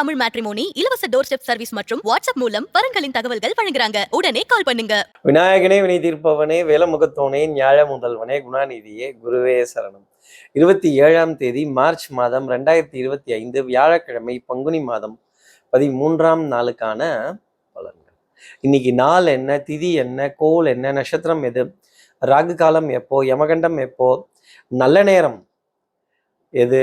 Tamil matrimony இலவச door step service மற்றும் WhatsApp மூலம் வரங்களின் தகவல்கள் வழங்குறாங்க. உடனே கால் பண்ணுங்க. விநாயகனே வினை தீர்ப்பவனே வேலமுகத்தோனே ஞாழ முதல்வனே குணாநிதியே குருவே சரணம். இருபத்தி ஏழாம் தேதி மார்ச் மாதம் ரெண்டாயிரத்தி இருபத்தி ஐந்து வியாழக்கிழமை பங்குனி மாதம் பதிமூன்றாம் நாளுக்கான பலன்கள். இன்னைக்கு நாள் என்ன திதி என்ன கோல் என்ன நட்சத்திரம் எது ராகு காலம் எப்போ யமகண்டம் எப்போ நல்ல நேரம் எது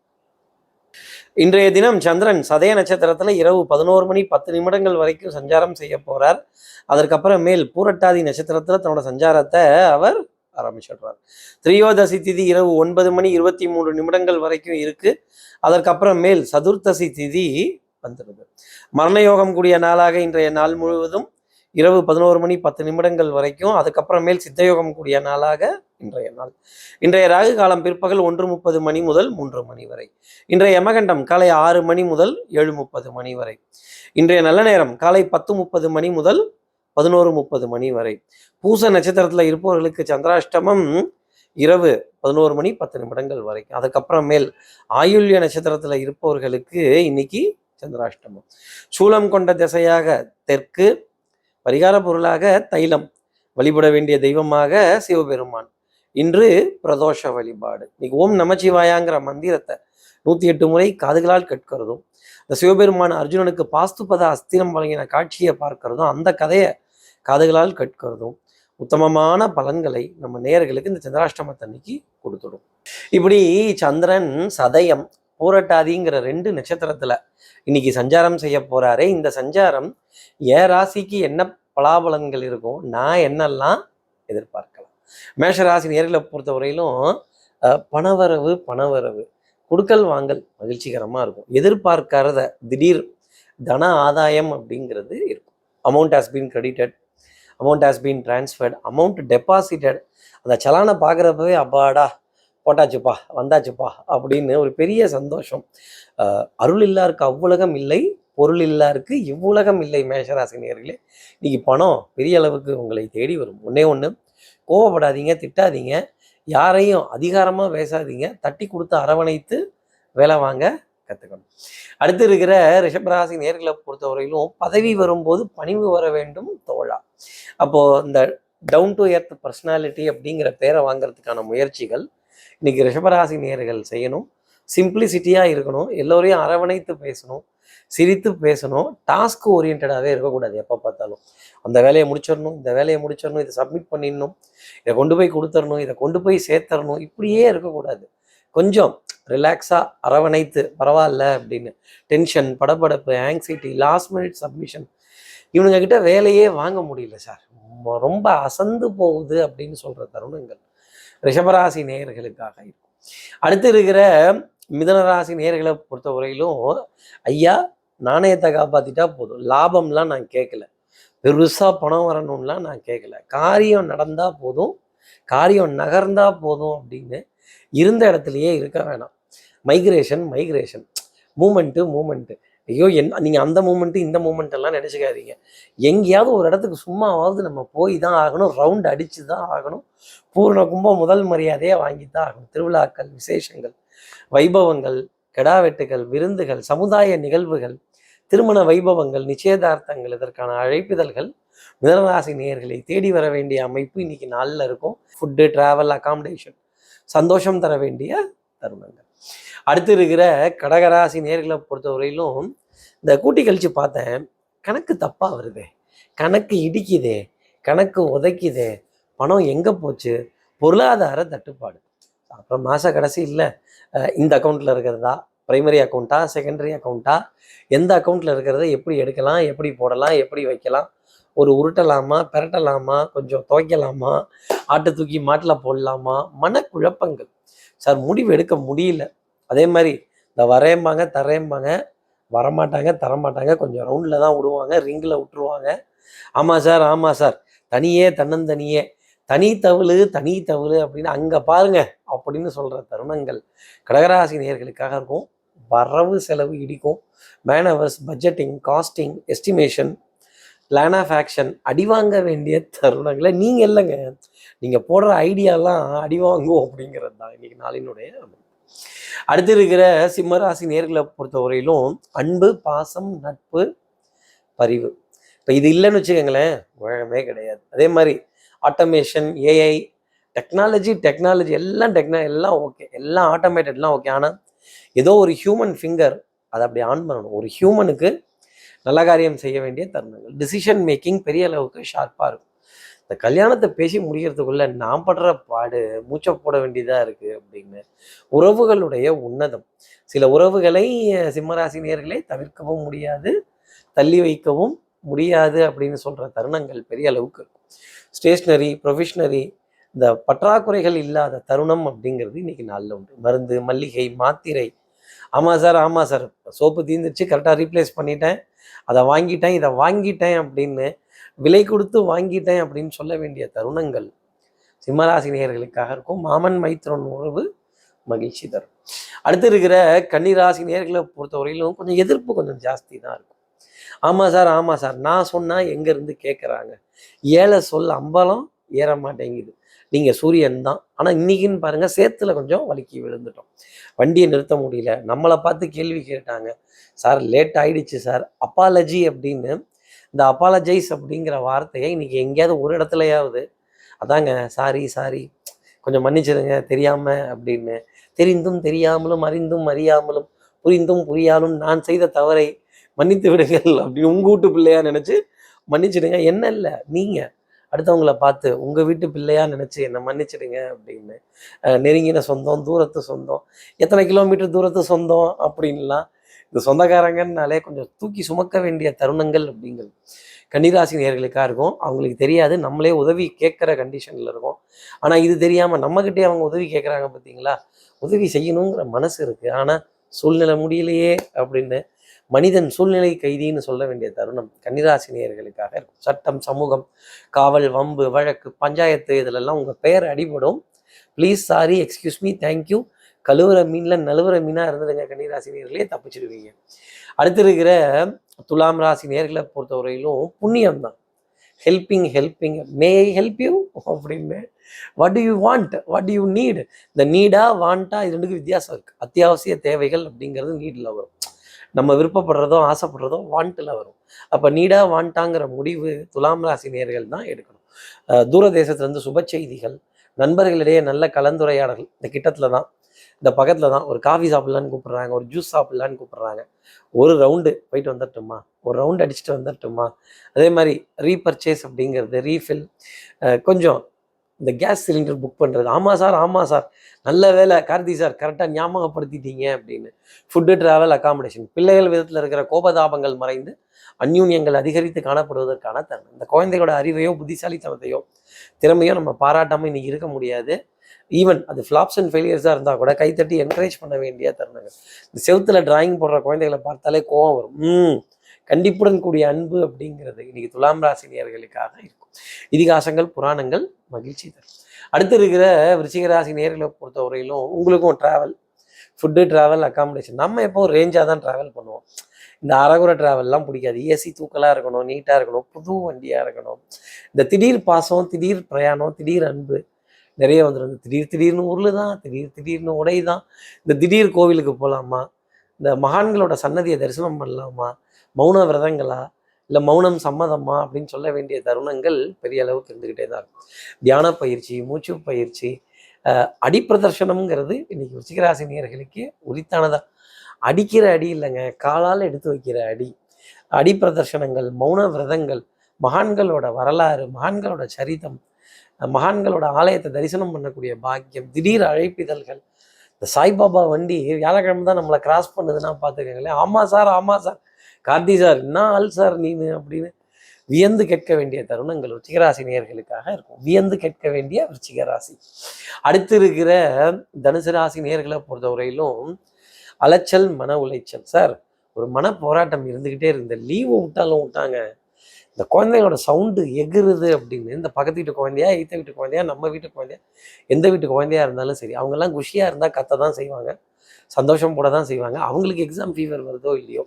இன்றைய தினம் சந்திரன் சதய நட்சத்திரத்துல இரவு பதினோரு மணி பத்து நிமிடங்கள் வரைக்கும் சஞ்சாரம் செய்ய போறார். அதற்கப்புறம் மேல் பூரட்டாதி நட்சத்திரத்துல தன்னோட சஞ்சாரத்தை அவர் ஆரம்பிச்சிடுறார். திரியோதசி திதி இரவு ஒன்பது மணி இருபத்தி மூன்று நிமிடங்கள் வரைக்கும் இருக்கு. அதற்கப்புறம் மேல் சதுர்த்தசி திதி வந்துடுது. மரண யோகம் கூடிய நாளாக இன்றைய நாள் முழுவதும் இரவு பதினோரு மணி பத்து நிமிடங்கள் வரைக்கும் அதுக்கப்புறம் மேல் சித்தயோகம் கூடிய நாளாக இன்றைய நாள். இன்றைய ராகு காலம் பிற்பகல் ஒன்று முப்பது மணி முதல் மூன்று மணி வரை. இன்றைய யமகண்டம் காலை ஆறு மணி முதல் ஏழு முப்பது மணி வரை. இன்றைய நல்ல நேரம் காலை பத்து முப்பது மணி முதல் பதினோரு முப்பது மணி வரை. பூச நட்சத்திரத்தில் இருப்பவர்களுக்கு சந்திராஷ்டமம் இரவு பதினோரு மணி பத்து நிமிடங்கள் வரைக்கும் அதுக்கப்புறமேல் ஆயுள்ய நட்சத்திரத்தில் இருப்பவர்களுக்கு இன்னைக்கு சந்திராஷ்டமம். சூலம் கொண்ட திசையாக தெற்கு பரிகார பொருளாக தைலம். வழிபட வேண்டிய தெய்வமாக சிவபெருமான். இன்று பிரதோஷ வழிபாடு. இன்னைக்கு ஓம் நமச்சிவாயாங்கிற மந்திரத்தை நூற்றி எட்டு முறை காதுகளால் கேட்கிறதும் இந்த சிவபெருமான் அர்ஜுனனுக்கு பாஸ்துபத அஸ்திரம் வழங்கின காட்சியை பார்க்கிறதும் அந்த கதையை காதுகளால் கேட்கிறதும் உத்தமமான பலன்களை நம்ம நேர்களுக்கு இந்த சந்திராஷ்டமத்தன்னைக்கு கொடுத்துடும். இப்படி சந்திரன் சதயம் பூரட்டாதிங்கிற ரெண்டு நட்சத்திரத்துல இன்னைக்கு சஞ்சாரம் செய்ய போறாரே. இந்த சஞ்சாரம் ஏ ராசிக்கு என்ன பலாபலன்கள் இருக்கும் நான் என்னெல்லாம் எதிர்பார்க்கலாம் மேஷராசி நேர்களை பொறுத்தவரையிலும் அஹ், பணவரவு பணவரவு. கொடுக்கல் வாங்கல் மகிழ்ச்சிகரமா இருக்கும். எதிர்பார்க்காத திடீர் தன ஆதாயம் அப்படிங்கிறது இருக்கும். Amount has been credited amount has been transferred amount deposited அந்த சலானை பார்க்குறப்பவே அப்பாடா போட்டாச்சுப்பா வந்தாச்சுப்பா அப்படின்னு ஒரு பெரிய சந்தோஷம். அருள் இல்லாருக்கு அவ்வுலகம் இல்லை பொருள் இல்லாருக்கு இவ்வுலகம் இல்லை மேஷராசினியர்களே. இன்னைக்கு பணம் பெரிய அளவுக்கு உங்களை தேடி வரும். ஒன்றே ஒன்று கோவப்படாதீங்க திட்டாதீங்க. யாரையும் அதிகாரமாக பேசாதீங்க. தட்டி கொடுத்து அரவணைத்து வேலை வாங்க கற்றுக்கணும் அடுத்து இருக்கிற ரிஷபராசி நேர்களை பொறுத்தவரையிலும் பதவி வரும்போது பணிவு வர வேண்டும் தோழா. அப்போ இந்த டவுன் டு எர்த் பர்சனாலிட்டி அப்படிங்கிற பேரை வாங்கிறதுக்கான முயற்சிகள் இன்னைக்கு ரிஷபராசி நேர்கள் செய்யணும். சிம்பிளிசிட்டியாக இருக்கணும். எல்லோரையும் அரவணைத்து பேசணும். சிரித்து பேசணும். டாஸ்க் ஓரியன்டாகவே இருக்கக்கூடாது எப்போ பார்த்தாலும். அந்த வேலையை முடிச்சிடணும் இந்த வேலையை முடிச்சிடணும் இதை சப்மிட் பண்ணிடணும் இதை கொண்டு போய் கொடுத்துடணும் இதை கொண்டு போய் சேர்த்தரணும் இப்படியே இருக்கக்கூடாது. கொஞ்சம் ரிலாக்ஸாக அரவணைத்து பரவாயில்ல அப்படின்னு. டென்ஷன் படபடப்பு ஆங்ஸைட்டி லாஸ்ட் மினிட் சப்மிஷன் இவனுங்க கிட்ட வேலையே வாங்க முடியல சார் ரொம்ப- ரொம்ப அசந்து போகுது அப்படின்னு சொல்கிற தருணங்கள். ரிஷபராசி நேயர்களுக்காக இருக்கும். அடுத்து இருக்கிற மிதனராசி நேயர்களை பொறுத்தவரையிலும் ஐயா நாணயத்தை காப்பாற்றிட்டா போதும். லாபம்லாம் நான் கேட்கல பெருசாக பணம் வரணும்லாம் நான் கேட்கல காரியம் நடந்தால் போதும். காரியம் நகர்ந்தால் போதும் அப்படின்னு இருந்த இடத்துலையே இருக்க வேணாம். மைக்ரேஷன் மைக்ரேஷன் மூமெண்ட்டு மூமெண்ட்டு ஐயோ என் நீங்கள் அந்த மூமெண்ட்டு இந்த மூமெண்ட் எல்லாம் நினச்சிக்காதீங்க. எங்கேயாவது ஒரு இடத்துக்கு சும்மாவாவது நம்ம போய் தான் ஆகணும். ரவுண்ட் அடித்து தான் ஆகணும். பூர்ண கும்பம் முதல் மரியாதையை வாங்கி தான் ஆகணும். திருவிழாக்கள் விசேஷங்கள் வைபவங்கள் கெடாவெட்டுகள் விருந்துகள் சமுதாய நிகழ்வுகள் திருமண வைபவங்கள் நிச்சயதார்த்தங்கள் இதற்கான அழைப்பிதழ்கள் மிதனராசி நேயர்களை தேடி வர வேண்டிய அமைப்பு இன்னைக்கு நாளில் இருக்கும். ஃபுட்டு ட்ராவல் அகாமடேஷன் சந்தோஷம் தர வேண்டிய தருணங்கள். அடுத்து இருக்கிற கடகராசி நேர்களை பொறுத்தவரையிலும் இந்த கூட்டி கழிச்சு பார்த்தேன் கணக்கு தப்பாக வருதே. கணக்கு இடிக்குதே. கணக்கு உதைக்குதே. பணம் எங்கே போச்சு? பொருளாதார தட்டுப்பாடு. அப்புறம் மாத கடைசி இல்லை. இந்த அக்கௌண்ட்டில் இருக்கிறதா? பிரைமரி அக்கௌண்ட்டா செகண்டரி அக்கௌண்ட்டா எந்த அக்கௌண்ட்டில் இருக்கிறத எப்படி எடுக்கலாம் எப்படி போடலாம் எப்படி வைக்கலாம் ஒரு உருட்டலாமா பெரட்டலாமா கொஞ்சம் துவைக்கலாமா ஆட்டை தூக்கி மாட்டில் போடலாமா மனக்குழப்பங்கள். சார் முடிவு எடுக்க முடியல. அதே மாதிரி இந்த வரேம்பாங்க தரேம்பாங்க வரமாட்டாங்க தரமாட்டாங்க கொஞ்சம் ரவுண்டில் தான் விடுவாங்க ரிங்கில் விட்டுருவாங்க. ஆமாம் சார் ஆமாம் சார். தனியே தன்னந்தனியே. தனி தவிழு தனி தவிழு அப்படின்னு அங்கே பாருங்க அப்படின்னு சொல்கிற தருணங்கள் கடகராசி நேர்களுக்காக இருக்கும். வரவு செலவு இடிக்கும். Manoeuvres budgeting costing estimation plan of action அடி வாங்க வேண்டிய தருணங்களை நீங்கள் இல்லைங்க. நீங்கள் போடுற ஐடியாலாம் அடி வாங்குவோம் அப்படிங்கிறது தான் இன்றைக்கி நாளினுடைய அடுத்து இருக்கிற சிம்மராசி நேர்களை பொறுத்தவரையிலும் அன்பு பாசம் நட்பு பரிவு. இப்போ இது இல்லைன்னு வச்சுக்கோங்களேன் உலகமே கிடையாது. அதே மாதிரி ஆட்டோமேஷன் ஏஐ டெக்னாலஜி டெக்னாலஜி எல்லாம் டெக்னா எல்லாம் ஓகே எல்லாம் ஆட்டோமேட்டட்லாம் ஓகே ஆனால் ஏதோ ஒரு ஹியூமன் ஃபிங்கர் அதை அப்படி ஆன் பண்ணணும். ஒரு ஹியூமனுக்கு நல்ல காரியம் செய்ய வேண்டிய தருணங்கள். டிசிஷன் மேக்கிங் பெரிய அளவுக்கு ஷார்ப்பாக இருக்கும். இந்த கல்யாணத்தை பேசி முடிகிறதுக்குள்ள நான் படுற பாடு மூச்சை போட வேண்டியதாக இருக்குது அப்படின்னு. உறவுகளுடைய உன்னதம். சில உறவுகளை அஹ், சிம்மராசி தவிர்க்கவும் முடியாது தள்ளி வைக்கவும் முடியாது அப்படின்னு சொல்கிற தருணங்கள் பெரிய அளவுக்கு இருக்கும். ஸ்டேஷ்னரி ப்ரொஃபஷ்னரி இந்த பற்றாக்குறைகள் இல்லாத தருணம் அப்படிங்கிறது இன்னைக்கு நாளில் உண்டு. மருந்து மல்லிகை மாத்திரை. ஆமாம் சார் ஆமாம் சார். சோப்பு தீர்ந்துச்சு கரெக்டாக ரீப்ளேஸ் பண்ணிட்டேன். அதை வாங்கிட்டேன் இதை வாங்கிட்டேன் அப்படின்னு விலை கொடுத்து வாங்கிட்டேன் அப்படின்னு சொல்ல வேண்டிய தருணங்கள் சிம்மராசினியர்களுக்காக இருக்கும். மாமன் மைத்ரன் உறவு மகிழ்ச்சி தரும். அடுத்து இருக்கிற கன்னிராசி நேயர்களை பொறுத்தவரையிலும் கொஞ்சம் எதிர்ப்பு கொஞ்சம் ஜாஸ்தி தான் இருக்கும். ஆமாம் சார் ஆமாம் சார். நான் சொன்னால் எங்கேருந்து கேட்குறாங்க ஏழை சொல் அம்பலம் ஏற மாட்டேங்குது. நீங்கள் சூரியன் தான். ஆனால் இன்னைக்குன்னு பாருங்கள் சேத்துல கொஞ்சம் வலிக்கி விழுந்துட்டோம். வண்டியை நிறுத்த முடியல. நம்மளை பார்த்து கேள்வி கேட்டாங்க. சார் லேட் ஆயிடுச்சு சார். அப்பாலஜி அப்படின்னு இந்த அப்பாலஜைஸ் அப்படிங்கிற வார்த்தையை இன்னைக்கு எங்கேயாவது ஒரு இடத்துலையாவது அதாங்க சாரி சாரி கொஞ்சம் மன்னிச்சிடுங்க தெரியாம அப்படின்னு. தெரிந்தும் தெரியாமலும் அறிந்தும் அறியாமலும் புரிந்தும் புரியாலும் நான் செய்த தவறை மன்னித்து விடுங்கள் அப்படின்னு உங்க வீட்டு பிள்ளையா நினைச்சு மன்னிச்சிடுங்க. என்ன இல்லை. நீங்கள் அடுத்தவங்கள பார்த்து உங்கள் வீட்டு பிள்ளையாக நினச்சி என்னை மன்னிச்சிடுங்க அப்படின்னு நெருங்கின சொந்தம் தூரத்து சொந்தம் எத்தனை கிலோமீட்டர் தூரத்து சொந்தம் அப்படின்லாம் இந்த சொந்தக்காரங்கன்னாலே கொஞ்சம் தூக்கி சுமக்க வேண்டிய தருணங்கள் அப்படிங்கிறது கன்னிராசி நேர்களுக்காக இருக்கும். அவங்களுக்கு தெரியாது. நம்மளே உதவி கேட்குற கண்டிஷனில் இருக்கும். ஆனால் இது தெரியாமல் நம்மக்கிட்டே அவங்க உதவி கேட்குறாங்க பார்த்தீங்களா உதவி செய்யணுங்கிற மனசு இருக்குது ஆனால் சூழ்நிலை முடியலையே அப்படின்னு மனிதன் சூழ்நிலை கைதின்னு சொல்ல வேண்டிய தருணம் கன்னிராசினியர்களுக்காக இருக்கும். சட்டம் சமூகம் காவல் வம்பு வழக்கு பஞ்சாயத்து இதிலெல்லாம் உங்கள் பெயர் அடிபடும். Please sorry excuse me thank you கழுவுற மீனில் நழுவுற மீனாக இருந்ததுங்க கன்னிராசினியர்களே தப்பிச்சிடுவீங்க அடுத்து இருக்கிற துலாம் ராசி நேர்களை பொறுத்தவரையிலும் புண்ணியம் தான் helping helping may I help you அப்படின்னு what do you want what do you need இந்த நீடா வாண்டா இது ரெண்டுக்கு வித்தியாசம் இருக்குது அத்தியாவசிய தேவைகள் அப்படிங்கிறது நீடில் வரும். நம்ம விருப்பப்படுறதோ ஆசைப்படுறதோ வாண்ட்டில் வரும். அப்போ நீடா வாண்டாங்கிற முடிவு துலாம் ராசி நேர்கள் தான் எடுக்கணும். அஹ் தூர தேசத்துலேருந்து சுப செய்திகள் நண்பர்களிடையே நல்ல கலந்துரையாடல் இந்த கிட்டத்தில் தான் இந்த பக்கத்தில் தான் ஒரு காஃபி சாப்பிட்லான்னு கூப்பிட்றாங்க ஒரு ஜூஸ் சாப்பிட்லான்னு கூப்பிட்றாங்க. ஒரு ரவுண்டு போயிட்டு வந்துடட்டுமா ஒரு ரவுண்டு அடிச்சுட்டு வந்துடட்டுமா அதே மாதிரி ரீபர்ச்சேஸ் அப்படிங்கிறது ரீஃபில் கொஞ்சம் இந்த கேஸ் சிலிண்டர் புக் பண்ணுறது ஆமாம் சார் ஆமாம் சார். நல்ல வேலை கார்த்தி சார் கரெக்டாக ஞாபகப்படுத்திட்டீங்க அப்படின்னு. ஃபுட்டு ட்ராவல் அகாமடேஷன் பிள்ளைகள் விதத்தில் இருக்கிற கோபதாபங்கள் மறைந்து அந்யூன்யங்கள் அதிகரித்து காணப்படுவதற்கான தருணம். இந்த குழந்தைகளோட அறிவையோ புத்திசாலித்தனத்தையோ திறமையோ நம்ம பாராட்டாமல் இன்னைக்கு இருக்க முடியாது. ஈவன் அது ஃப்ளாப்ஸ் அண்ட் ஃபெயிலியர்ஸாக இருந்தால் கூட கைத்தட்டி என்கரேஜ் பண்ண வேண்டிய தருணங்கள். இந்த செவத்தில் டிராயிங் போடுற குழந்தைகளை பார்த்தாலே கோவம் வரும். ம். கண்டிப்புடன் கூடிய அன்பு அப்படிங்கிறது இன்னைக்கு துலாம் ராசினியர்களுக்காக இருக்கும். இதிகாசங்கள் புராணங்கள் மகிழ்ச்சி தரும். அடுத்து இருக்கிற விருச்சிக ராசி நேர்களை பொறுத்தவரையிலும் உங்களுக்கும் ட்ராவல் ஃபுட்டு ட்ராவல் அக்காமடேஷன் நம்ம எப்போ ரேஞ்சாக தான் ட்ராவல் பண்ணுவோம். இந்த அரகுர ட்ராவல்லாம் பிடிக்காது. ஏசி தூக்கலாக இருக்கணும் நீட்டாக இருக்கணும் புது வண்டியாக இருக்கணும். இந்த திடீர் பாசம் திடீர் பிரயாணம் திடீர் அன்பு நிறைய வந்துடும் திடீர் திடீர்னு உருள் தான் திடீர் திடீர்னு உடை தான். இந்த திடீர் கோவிலுக்கு போகலாமா இந்த மகான்களோட சன்னதியை தரிசனம் பண்ணலாமா? மௌன விரதங்களா இல்லை மௌனம் சம்மதமா? அப்படின்னு சொல்ல வேண்டிய தருணங்கள் பெரிய அளவுக்கு இருந்துக்கிட்டே தான் இருக்கும். தியான பயிற்சி மூச்சு பயிற்சி அடிப்பிரதர்ஷனம்ங்கிறது இன்னைக்கு ருச்சிகராசி நேயர்களுக்கு உரித்தானதா? அடிக்கிற அடி இல்லைங்க. காலால் எடுத்து வைக்கிற அடி. அடிப்பிரதர்ஷனங்கள் மௌன விரதங்கள் மகான்களோட வரலாறு மகான்களோட சரிதம் மகான்களோட ஆலயத்தை தரிசனம் பண்ணக்கூடிய பாக்கியம் திடீர் அழைப்பிதழ்கள் இந்த சாய்பாபா வண்டி வியாழக்கிழமை தான் நம்மளை கிராஸ் பண்ணுதுன்னா பார்த்துக்கங்களேன். ஆமாம் சார் ஆமாம் சார். கார்த்தி சார் என்ன ஆள் சார் நீனு அப்படின்னு வியந்து கேட்க வேண்டிய தருணங்கள் ருச்சிகராசி நேர்களுக்காக இருக்கும். வியந்து கேட்க வேண்டிய ருச்சிகராசி அடுத்து இருக்கிற தனுசு ராசி நேர்களை பொறுத்தவரையிலும் அலைச்சல் மன உளைச்சல். சார் ஒரு மன போராட்டம் இருந்துக்கிட்டே இருந்த லீவு விட்டாலும் விட்டாங்க. இந்த குழந்தைங்களோட சவுண்டு எகுறுது அப்படின்னு இந்த பக்கத்து வீட்டு குழந்தையா எய்த்த வீட்டு குழந்தையா நம்ம வீட்டு குழந்தையா எந்த வீட்டு குழந்தையா இருந்தாலும் சரி அவங்கெல்லாம் குஷியாக இருந்தால் கத்த தான் செய்வாங்க. சந்தோஷம் போட தான் செய்வாங்க. அவங்களுக்கு எக்ஸாம் ஃபீவர் வருதோ இல்லையோ?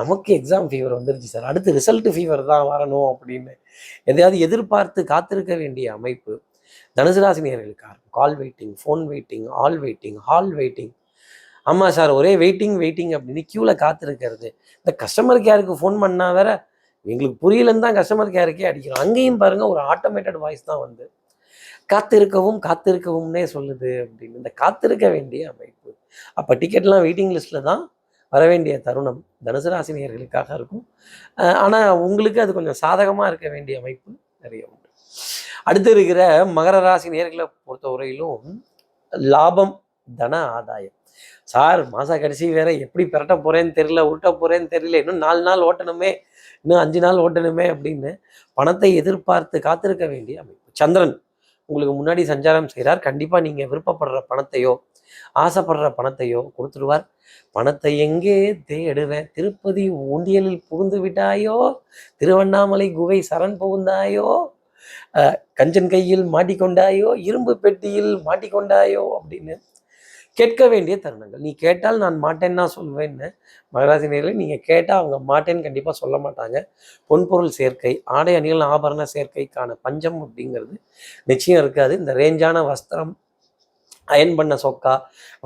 நமக்கு எக்ஸாம் ஃபீவர் வந்துருச்சு சார் அடுத்து ரிசல்ட் ஃபீவர் தான் வரணும் அப்படின்னு. எதையாவது எதிர்பார்த்து காத்திருக்க வேண்டிய அமைப்பு தனுசு ராசினியர்களுக்காக call waiting phone waiting all waiting hall waiting ஆமாம் சார் ஒரே வெயிட்டிங் வெயிட்டிங் அப்படின்னு க்யூவில் காத்திருக்கிறது. இந்த கஸ்டமர் கேருக்கு ஃபோன் பண்ணால் வேற எங்களுக்கு புரியலன்னு தான் கஸ்டமர் கேருக்கே அடிக்கிறோம். அங்கேயும் பாருங்க ஒரு ஆட்டோமேட்டட் வாய்ஸ் தான் வந்து காத்திருக்கவும் காத்திருக்கவும்னே சொல்லுது அப்படின்னு. இந்த காத்திருக்க வேண்டிய அமைப்பு. அப்போ டிக்கெட்லாம் வெயிட்டிங் லிஸ்ட்டில் தான் வர வேண்டிய தருணம் தனுசு ராசினியர்களுக்காக இருக்கும். ஆனால் ஆனா உங்களுக்கு அது கொஞ்சம் சாதகமாக இருக்க வேண்டிய அமைப்பு நிறைய உண்டு. அடுத்து இருக்கிற மகர ராசி நேர்களை பொறுத்தவரையிலும் லாபம் தன ஆதாயம். சார் மாச கடைசி வேற எப்படி பிரட்ட போறேன்னு தெரியல உருட்ட போறேன்னு தெரியல இன்னும் நாலு நாள் ஓட்டணுமே இன்னும் அஞ்சு நாள் ஓட்டணுமே அப்படின்னு பணத்தை எதிர்பார்த்து காத்திருக்க வேண்டிய அமைப்பு. சந்திரன் உங்களுக்கு முன்னாடி சஞ்சாரம் செய்கிறார். கண்டிப்பாக நீங்கள் விருப்பப்படுற பணத்தையோ ஆசைப்படுற பணத்தையோ கொடுத்துடுவார் பணத்தை எங்கே தேடுவேன்? திருப்பதி உண்டியலில் புகுந்து விட்டாயோ? திருவண்ணாமலை குகை சரண் புகுந்தாயோ? கஞ்சன் கையில் மாட்டிக்கொண்டாயோ? இரும்பு பெட்டியில் மாட்டிக்கொண்டாயோ? அப்படின்னு கேட்க வேண்டிய தருணங்கள். நீ கேட்டால் நான் மாட்டேன்னா சொல்வேன்னு மகராசினியர்களை நீங்கள் கேட்டால் அவங்க மாட்டேன்னு கண்டிப்பாக சொல்ல மாட்டாங்க. பொன்பொருள் சேர்க்கை ஆடை அணிகள் ஆபரண சேர்க்கைக்கான பஞ்சம் அப்படிங்கிறது நிச்சயம் இருக்காது. இந்த ரேஞ்சான வஸ்திரம் அயன் பண்ண சொக்கா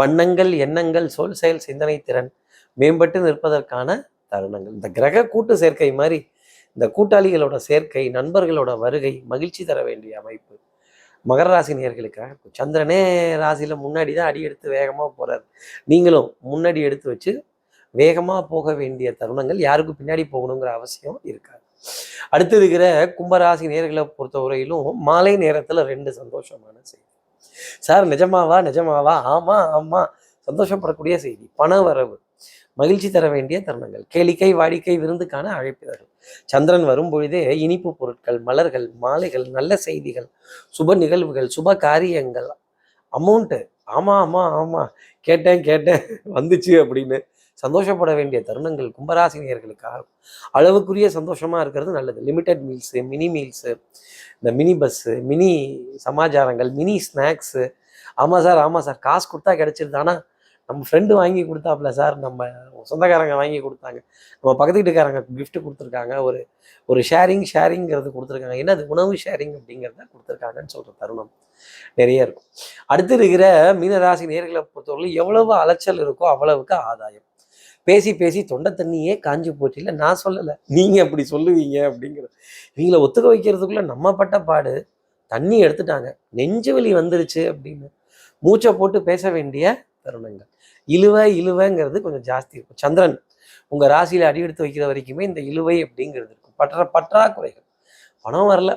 வண்ணங்கள் எண்ணங்கள் சொல் செயல் சிந்தனை திறன் மேம்பட்டு நிற்பதற்கான தருணங்கள். இந்த கிரக கூட்டு சேர்க்கை மாதிரி இந்த கூட்டாளிகளோட சேர்க்கை நண்பர்களோட வருகை மகிழ்ச்சி தர வேண்டிய அமைப்பு. மகர ராசி நேர்களுக்காக சந்திரனே ராசியில் முன்னாடி தான் அடி எடுத்து வேகமாக போகிறார் நீங்களும் முன்னாடி எடுத்து வச்சு வேகமாக போக வேண்டிய தருணங்கள் யாருக்கும் பின்னாடி போகணுங்கிற அவசியம் இருக்காது. அடுத்து இருக்கிற கும்பராசி நேர்களை பொறுத்தவரையிலும் மாலை நேரத்தில் ரெண்டு சந்தோஷமான செய்தி. சார் நிஜமாவா? நிஜமாவா? ஆமாம் ஆமாம் சந்தோஷப்படக்கூடிய செய்தி. பண வரவு. மகிழ்ச்சி தர வேண்டிய தருணங்கள். கேளிக்கை வாடிக்கை விருந்துக்கான அழைப்பிதழ்கள் சந்திரன் வரும் பொழுதே இனிப்பு பொருட்கள் மலர்கள் மாலைகள் நல்ல செய்திகள் சுப நிகழ்வுகள் சுப காரியங்கள். அமௌண்ட்டு ஆமாம் ஆமாம் ஆமாம் கேட்டேன் கேட்டேன் வந்துச்சு அப்படின்னு சந்தோஷப்பட வேண்டிய தருணங்கள் கும்பராசினியர்களுக்காக அளவுக்குரிய சந்தோஷமாக இருக்கிறது நல்லது. லிமிட்டட் மீல்ஸு மினி மீல்ஸு இந்த மினி பஸ்ஸு மினி சமாச்சாரங்கள் மினி ஸ்நாக்ஸு ஆமாம் சார் ஆமாம் சார் காசு கொடுத்தா கிடைச்சிருது. ஆனால் நம்ம ஃப்ரெண்டு வாங்கி கொடுத்தாப்புல சார் நம்ம சொந்தக்காரங்க வாங்கி கொடுத்தாங்க. நம்ம பக்கத்து வீட்டுக்காரங்க gift கொடுத்துருக்காங்க. ஒரு ஒரு ஷேரிங் ஷேரிங்கிறது கொடுத்துருக்காங்க. என்னது? உணவு ஷேரிங் அப்படிங்கிறத கொடுத்துருக்காங்கன்னு சொல்கிற தருணம் நிறைய இருக்கும். அடுத்து இருக்கிற மீனராசி நேர்களை பொறுத்தவரையிலும் எவ்வளவு அலைச்சல் இருக்கோ அவ்வளவுக்கு ஆதாயம். பேசி பேசி தொண்டை தண்ணியே காஞ்சி போச்சு. இல்லை நான் சொல்லலை. நீங்கள் அப்படி சொல்லுவீங்க அப்படிங்கிறது இவங்களை ஒத்துக்க வைக்கிறதுக்குள்ள நம்ம பட்ட பாடு தண்ணி எடுத்துட்டாங்க. நெஞ்சு வலி வந்துருச்சு அப்படின்னு மூச்சை போட்டு பேச வேண்டிய தருணங்கள். இழுவை இழுவைங்கிறது கொஞ்சம் ஜாஸ்தி இருக்கும். சந்திரன் உங்கள் ராசியில் அடி எடுத்து வைக்கிற வரைக்குமே இந்த இழுவை அப்படிங்கிறது இருக்கும். பற்ற பற்றாக்குறைகள். பணம் வரல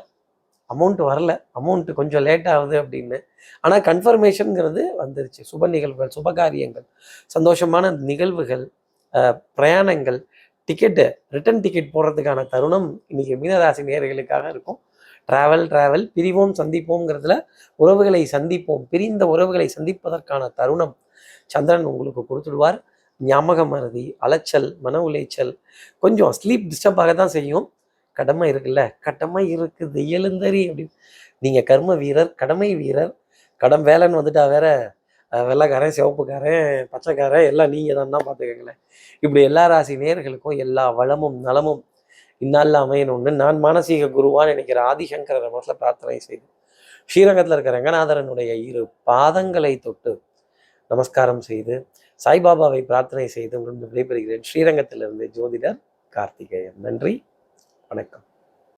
அமௌண்ட் வரல அமௌண்ட்டு கொஞ்சம் லேட் ஆகுது அப்படின்னு. ஆனால் கன்ஃபர்மேஷனுங்கிறது வந்துருச்சு. சுப நிகழ்வுகள் சுப காரியங்கள் சந்தோஷமான நிகழ்வுகள் பிரயாணங்கள் டிக்கெட்டு ரிட்டர்ன் டிக்கெட் போடுறதுக்கான தருணம் இன்றைக்கி மீனராசி நேர்களுக்காக இருக்கும். ட்ராவல் டிராவல் பிரிவோம் சந்திப்போங்கிறதுல உறவுகளை சந்திப்போம். பிரிந்த உறவுகளை சந்திப்பதற்கான தருணம் சந்திரன் உங்களுக்கு கொடுத்துடுவார். ஞாபக மறதி அலைச்சல் மன உளைச்சல் கொஞ்சம் ஸ்லீப் டிஸ்டர்ப் ஆக தான் செய்யும். கடமை இருக்குல்ல? கடமை இருக்குது. எழுந்தறி அப்படின்னு. நீங்கள் கர்ம வீரர் கடமை வீரர். கடம் வேலைன்னு வந்துட்டா வேற வெள்ளைக்காரன் சிவப்புக்காரன் பச்சைக்காரன் எல்லாம் நீங்கள் தான் தான் பார்த்துக்கங்களேன். இப்படி எல்லா ராசி நேர்களுக்கும் எல்லா வளமும் நலமும் இந்நாளில் அமையணும்னு நான் மானசீக குருவான்னு நினைக்கிற ஆதிசங்கர மனசில் பிரார்த்தனை செய்து ஸ்ரீரங்கத்தில் இருக்கிற ரங்கநாதரனுடைய இரு பாதங்களை தொட்டு நமஸ்காரம் செய்து சாய்பாபாவை பிரார்த்தனை செய்து உங்களிடம் விடைபெறுகிறேன். ஸ்ரீரங்கத்திலிருந்து ஜோதிடர் கார்த்திகேயன். நன்றி வணக்கம்.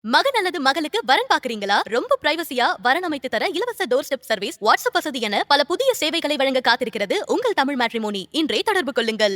மகன் அல்லது மகளுக்கு வரன் பாக்குறீங்களா ரொம்ப பிரைவசியா வரன் அமைத்து தர இலவச டோர் ஸ்டெப் சர்வீஸ் வாட்ஸ்அப் வசதி என பல புதிய சேவைகளை வழங்க காத்திருக்கிறது உங்கள் தமிழ் மேட்ரிமோனி இன்றே தொடர்பு கொள்ளுங்கள்.